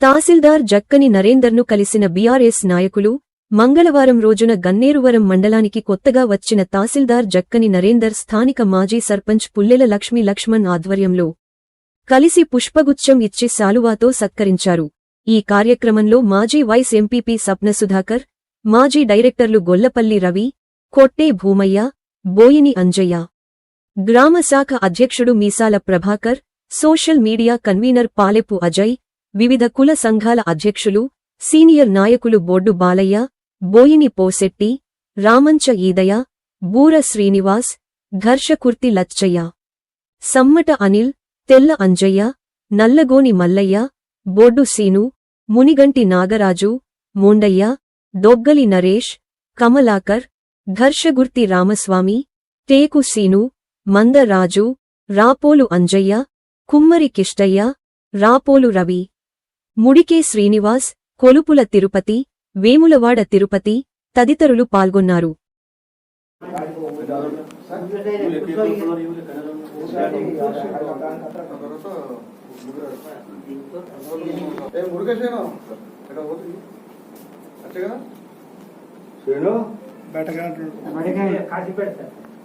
తహసీల్దార్ జక్కని నరేందర్ను కలిసిన బీఆర్ఎస్ నాయకులు మంగళవారం రోజున గన్నేరువరం మండలానికి కొత్తగా వచ్చిన తహసీల్దార్ జక్కని నరేందర్ స్థానిక మాజీ సర్పంచ్ పుల్లెల లక్ష్మీ లక్ష్మణ్ ఆధ్వర్యంలో కలిసి పుష్పగుచ్చం ఇచ్చి శాలువాతో సత్కరించారు. ఈ కార్యక్రమంలో మాజీ వైస్ ఎంపీపీ సప్న సుధాకర్ మాజీ డైరెక్టర్లు గొల్లపల్లి రవి కొట్టే భూమయ్య బోయిని అంజయ్య గ్రామశాఖ అధ్యక్షుడు Meesala Prabhakar social media convener Palepu Ajay వివిధ కుల సంఘాల అధ్యక్షులు సీనియర్ నాయకులు బొడ్డు బాలయ్య బోయిని పోసెట్టి రామంచ ఈదయ బూర శ్రీనివాస్ ఘర్షకుర్తి లచ్చయ్య. సమ్మట అనిల్ తెల్ల అంజయ్య నల్లగోని మల్లయ్య బోర్డు సీను మునిగంటి నాగరాజు మోండయ్య దొగ్గలి నరేష్ కమలాకర్ ఘర్షగుర్తి రామస్వామి టేకు సీను మందరాజు రాపోలు అంజయ్య కుమ్మరి కిష్టయ్య రాపోలు రవి. ముడికే శ్రీనివాస్ కొలుపుల తిరుపతి వేములవాడ తిరుపతి తదితరులు పాల్గొన్నారు. బయటగా